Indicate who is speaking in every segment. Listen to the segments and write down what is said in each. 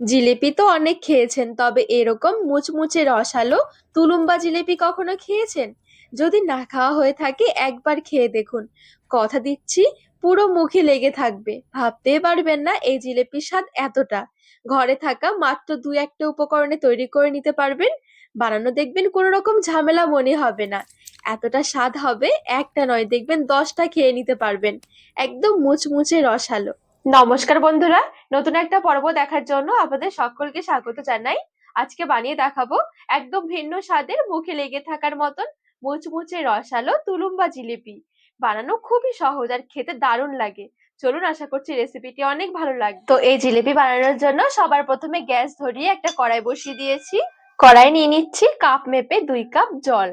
Speaker 1: জিলিপি তো অনেক খেয়েছেন, তবে এরকম মুচমুচে রসালো তুলুম্বা জিলিপি কখনো খেয়েছেন? যদি না খাওয়া হয়ে থাকে, একবার খেয়ে দেখুন। কথা দিচ্ছি, পুরো মুখে লেগে থাকবে। ভাবতেই পারবেন না এই জিলিপির স্বাদ এতটা। ঘরে থাকা মাত্র দু একটা উপকরণে তৈরি করে নিতে পারবেন। বানানো দেখবেন কোনো রকম ঝামেলা মনে হবে না। এতটা স্বাদ হবে, একটা নয়, দেখবেন দশটা খেয়ে নিতে পারবেন। একদম মুচমুচে রসালো। নমস্কার বন্ধুরা, নতুন একটা পর্ব দেখার জন্য আপনাদের সকলকে স্বাগত জানাই। আজকে বানিয়ে দেখাবো একদম ভিন্ন স্বাদের মুখে লেগে থাকার মতন মুচমুচে রসালো তুলুম্বা জিলিপি। বানানো খুবই সহজ আর খেতে দারুণ লাগে। চলুন আশা করছি রেসিপিটি অনেক ভালো লাগবে। তো এই জিলিপি বানানোর জন্য সবার প্রথমে গ্যাস ধরিয়ে একটা কড়াই বসিয়ে দিয়েছি। কড়াই নিয়ে নিচ্ছি কাপ মেপে দুই কাপ জল।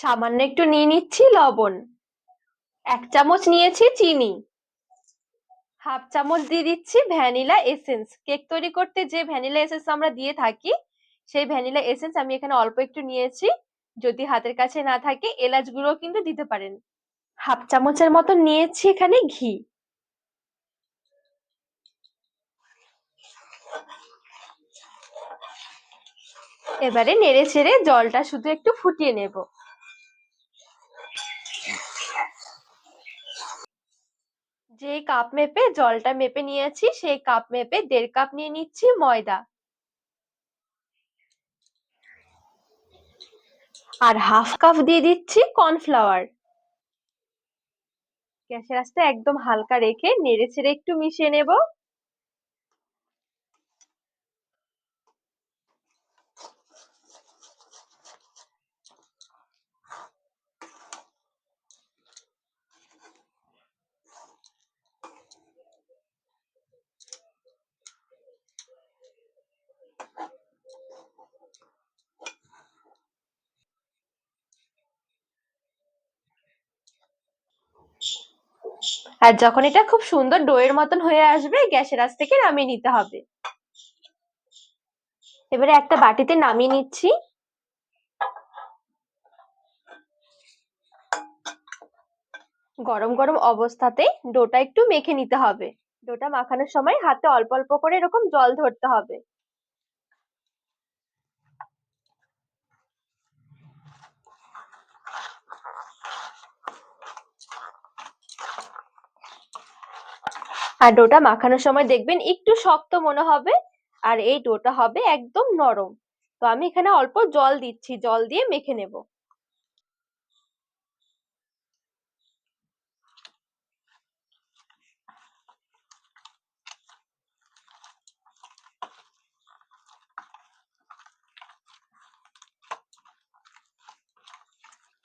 Speaker 1: সামান্য একটু নিয়ে নিচ্ছি লবণ। এক চামচ নিয়েছি চিনি। হাফ চামচ দিয়ে দিচ্ছি ভ্যানিলা এসেন্স। কেক তৈরি করতে যে ভ্যানিলা এসেন্স আমরা দিয়ে থাকি, সেই ভ্যানিলা এসেন্স আমি এখানে অল্প একটু নিয়েছি। যদি হাতের কাছে না থাকে, এলাচ গুঁড়ো কিন্তু দিতে পারেন। হাফ চামচের মতো নিয়েছি এখানে ঘি। এবারে নেড়ে ছেড়ে জলটা শুধু একটু ফুটিয়ে নেব। যে কাপ মেপে জলটা মেপে নিয়েছি, সেই কাপ মেপে দেড় কাপ নিয়ে নিচ্ছি ময়দা। আর হাফ কাপ দিয়ে দিচ্ছি কর্নফ্লাওয়ার গ্যাসের আঁচটা একদম হালকা রেখে নেড়ে ছেড়ে একটু মিশিয়ে নেব। আর যখন এটা খুব সুন্দর ডোয়ের মতন হয়ে আসবে, গ্যাসের আঁচ থেকে নামিয়ে নিতে হবে। এবারে একটা বাটিতে নামিয়ে নিচ্ছি। গরম গরম অবস্থাতে ডোটা একটু মেখে নিতে হবে। ডোটা মাখানোর সময় হাতে অল্প অল্প করে এরকম জল ধরতে হবে। আর ডোটা মাখানোর সময় দেখবেন একটু শক্ত মনে হবে আর এই ডোটা হবে একদম নরম। তো আমি এখানে অল্প জল দিচ্ছি, জল দিয়ে মেখে নেব।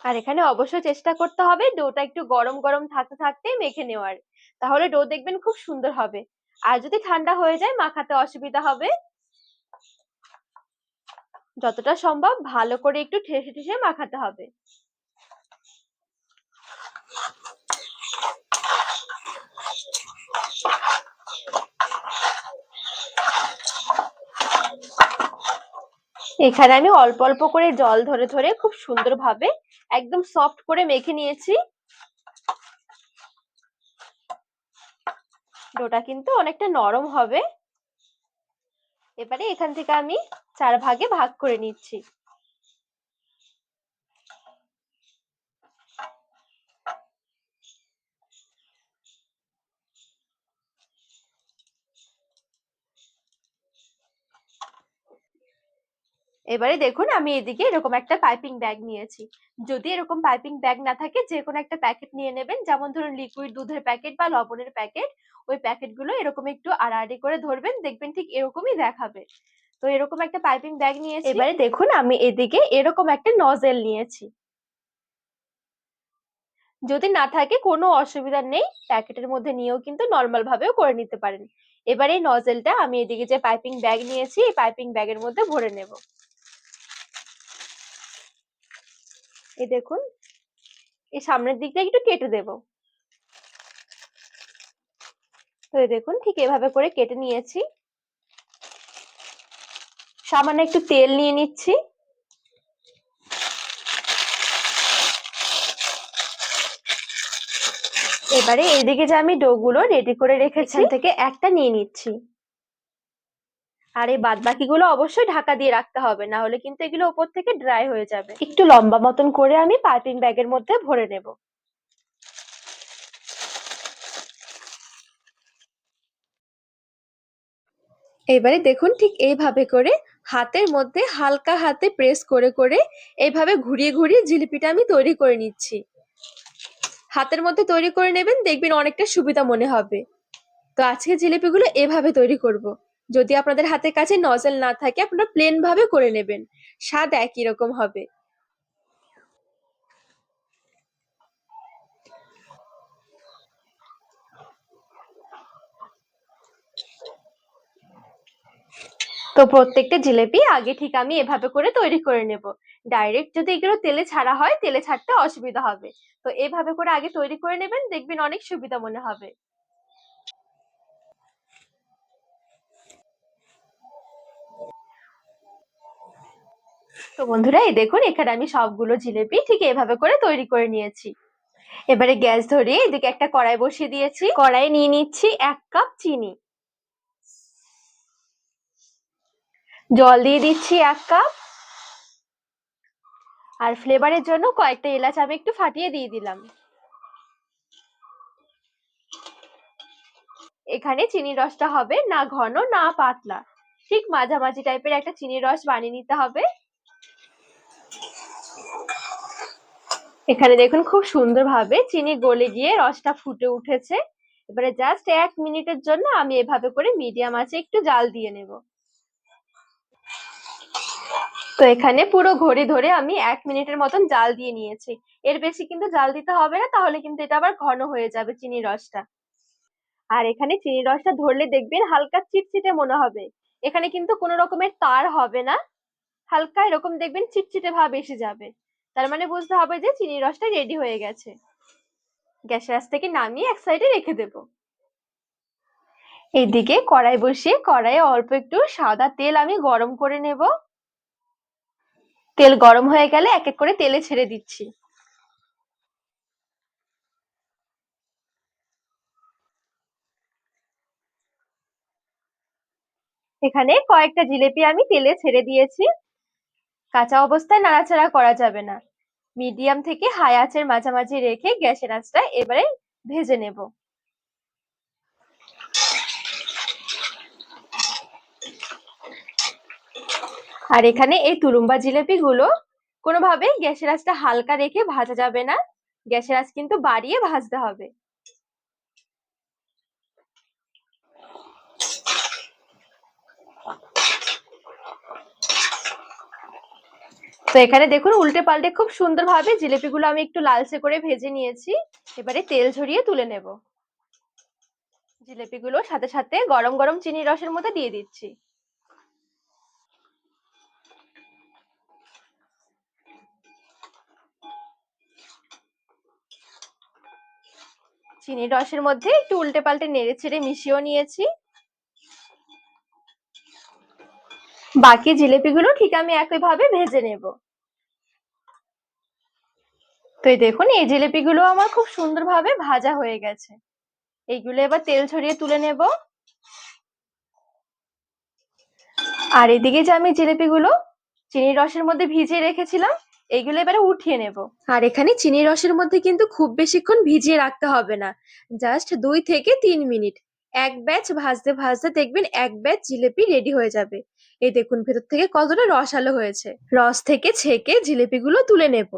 Speaker 1: আর এখানে অবশ্যই চেষ্টা করতে হবে ডোটা একটু গরম গরম থাকতে থাকতে মেখে নেওয়ার। তাহলে ডো দেখবেন খুব সুন্দর হবে। আর যদি ঠান্ডা হয়ে যায়, মাখাতে অসুবিধা হবে। যতটা সম্ভব ভালো করে একটু ঠেসে ঠেসে মাখাতে হবে। এখানে আমি অল্প অল্প করে জল ধরে ধরে খুব সুন্দরভাবে একদম সফট করে মেখে নিয়েছি। ডোটা কিন্তু অনেকটা নরম হবে। এবারে এখান থেকে আমি চার ভাগে ভাগ করে নিচ্ছি। এবারে দেখুন আমি এদিকে এরকম একটা পাইপিং ব্যাগ নিয়েছি। যদি এরকম পাইপিং ব্যাগ না থাকে যে কোনো একটা প্যাকেট নিয়ে নেবেন। যেমন ধরুন লিকুইড দুধের প্যাকেট বা লবণের প্যাকেট ওই প্যাকেটগুলো এরকম একটু আড়াআড়ি করে ধরবেন, দেখবেন ঠিক এরকমই দেখাবে। তো এরকম একটা পাইপিং ব্যাগ নিয়েছি। এবারে দেখুন আমি এদিকে এরকম একটা নজেল নিয়েছি। যদি না থাকে কোনো অসুবিধা নেই প্যাকেটের মধ্যে নিয়েও কিন্তু নর্মাল ভাবেও করে নিতে পারেন। এবার এই নজেলটা আমি এদিকে যে পাইপিং ব্যাগ নিয়েছি, এই পাইপিং ব্যাগের মধ্যে ভরে নেব। এই দেখুন এই সামনের দিকটা একটু কেটে দেব। তো এই দেখুন ঠিক এভাবে করে কেটে নিয়েছি। সামান্য একটু তেল নিয়ে নিচ্ছি। এবারে এদিকে যে আমি ডোগুলো রেডি করে রেখেছি থেকে একটা নিয়ে নিচ্ছি। আর এই বাদ বাকিগুলো অবশ্যই ঢাকা দিয়ে রাখতে হবে, না হলে কিন্তু এগুলো উপর থেকে ড্রাই হয়ে যাবে। একটু লম্বা মতন করে আমি পাইপিং ব্যাগের মধ্যে ভরে নেব। এবারে দেখুন ঠিক এইভাবে করে হাতের মধ্যে হালকা হাতে প্রেস করে করে এইভাবে ঘুরিয়ে ঘুরিয়ে জিলিপিটা আমি তৈরি করে নিচ্ছি। হাতের মধ্যে তৈরি করে নেবেন দেখবেন অনেকটা সুবিধা মনে হবে। তো আজকে জিলিপিগুলো এভাবে তৈরি করব। যদি আপনাদের হাতের কাছে নজল না থাকে, আপনারা প্লেন ভাবে করে নেবেন। স্বাদ একই রকম হবে। তো প্রত্যেকটা জিলেপি আগে ঠিক আমি এভাবে করে তৈরি করে নেব। ডাইরেক্ট যদি এগুলো তেলে ছাড়া হয়, তেলে ছাড়তে অসুবিধা হবে। তো এভাবে করে আগে তৈরি করে নেবেন, দেখবেন অনেক সুবিধা মনে হবে। তো বন্ধুরা, এই দেখুন, এখানে আমি সবগুলো জিলেপি ঠিক এভাবে করে তৈরি করে নিয়েছি। এবারে গ্যাস ধরিয়ে এদিকে একটা কড়াই বসিয়ে দিয়েছি। কড়াই নিয়ে নিচ্ছি এক কাপ চিনি। জল দিয়ে দিচ্ছি এক কাপ। আর ফ্লেভারের জন্য কয়েকটা এলাচ আমি একটু ফাটিয়ে দিয়ে দিলাম। এখানে চিনির রসটা হবে না ঘন না পাতলা। ঠিক মাঝামাঝি টাইপের একটা চিনির রস বানিয়ে নিতে হবে। এখানে দেখুন খুব সুন্দরভাবে চিনি গলে গিয়ে রসটা ফুটে উঠেছে। এবারে জাস্ট এক মিনিটের জন্য আমি এভাবে করে মিডিয়াম আছে একটু জাল দিয়ে নেব। তো এখানে পুরো ঘড়ি ধরে আমি এক মিনিটের মতন জাল দিয়ে নিয়েছি। এর বেশি কিন্তু জাল দিতে হবে না, তাহলে কিন্তু এটা আবার ঘন হয়ে যাবে চিনির রসটা। আর এখানে চিনির রসটা ধরলে দেখবেন হালকা চিটচিটে মনে হবে। এখানে কিন্তু কোনো রকমের তার হবে না। হালকা এরকম দেখবেন চিটচিটে ভাব এসে যাবে। তার মানে বুঝতে হবে যে চিনির রসটা রেডি হয়ে গেছে। গ্যাসের আঁচ থেকে নামিয়ে এক সাইডে রেখে দেব। এইদিকে কড়াই বসিয়ে কড়াইয়ে অল্প একটু সাদা তেল আমি গরম করে নেব। তেল গরম হয়ে গেলে এক এক করে তেলে ছেড়ে দিচ্ছি। এখানে কয়েকটা জিলেপি আমি তেলে ছেড়ে দিয়েছি। কাঁচা অবস্থায় নাড়াচাড়া করা যাবে না। মিডিয়াম থেকে হাই আঁচের মাঝামাঝি রেখে গ্যাসের আঁচটা এবারে ভেজে নেব। আর এখানে এই তুরুম্বা জিলেপি গুলো কোনোভাবে গ্যাসের আঁচটা হালকা রেখে ভাজা যাবে না। গ্যাসের আঁচ কিন্তু বাড়িয়ে ভাজতে হবে। তো এখানে দেখুন, উল্টে পাল্টে খুব সুন্দরভাবে জিলেপিগুলো আমি একটু লালচে করে ভেজে নিয়েছি। এবারে তেল ঝরিয়ে তুলে নেব। জিলেপিগুলো সাথে সাথে গরম গরম চিনি রসের মধ্যে দিয়ে দিচ্ছি। চিনি রসের মধ্যে একটু উল্টে পাল্টে নেড়ে ছেড়ে মিশিয়েও নিয়েছি। বাকি জিলেপিগুলো ঠিক আমি একইভাবে ভেজে নেব। তো এই দেখুন, এই জিলেপিগুলো আমার খুব সুন্দরভাবে ভাজা হয়ে গেছে। এইগুলো এবার তেল ছড়িয়ে তুলে নেব। আর এদিকে যে আমি জিলেপিগুলো চিনির রসের মধ্যে ভিজিয়ে রেখেছিলাম, এইগুলো এবারে উঠিয়ে নেব। আর এখানে চিনির রসের মধ্যে কিন্তু খুব বেশিক্ষণ ভিজিয়ে রাখতে হবে না। জাস্ট দুই থেকে তিন মিনিট। এক ব্যাচ ভাজতে ভাজতে দেখবেন এক ব্যাচ জিলেপি রেডি হয়ে যাবে। এই দেখুন, ভেতর থেকে কতটা রস আলো হয়েছে। রস থেকে ছেঁকে জিলেপিগুলো তুলে নেব।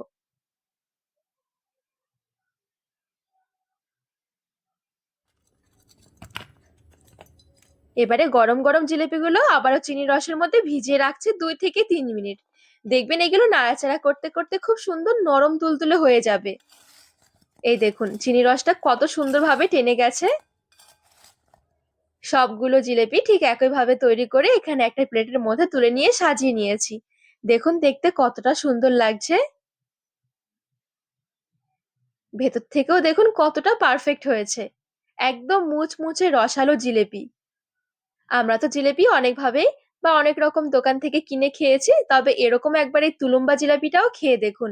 Speaker 1: এবারে গরম গরম জিলেপিগুলো আবারও চিনির রসের মধ্যে ভিজিয়ে রাখছে দুই থেকে তিন মিনিট। দেখবেন এগুলো নাড়াচাড়া করতে করতে খুব সুন্দর নরম তুলতুলে হয়ে যাবে। এই দেখুন, চিনি রসটা কত সুন্দরভাবে টেনে গেছে। সবগুলো জিলেপি ঠিক একইভাবে তৈরি করে এখানে একটা প্লেটের মধ্যে তুলে নিয়ে সাজিয়ে নিয়েছি। দেখুন, দেখতে কতটা সুন্দর লাগছে। ভেতর থেকেও দেখুন কতটা পারফেক্ট হয়েছে। একদম মুচমুচে রসালো জিলেপি। আমরা তো জিলেপি অনেকভাবেই বা অনেক রকম দোকান থেকে কিনে খেয়েছি, তবে এরকম একবার এই তুলুম্বা জিলাপিটাও খেয়ে দেখুন।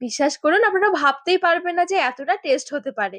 Speaker 1: বিশ্বাস করুন, আপনারা ভাবতেই পারবেন না যে এতটা টেস্ট হতে পারে।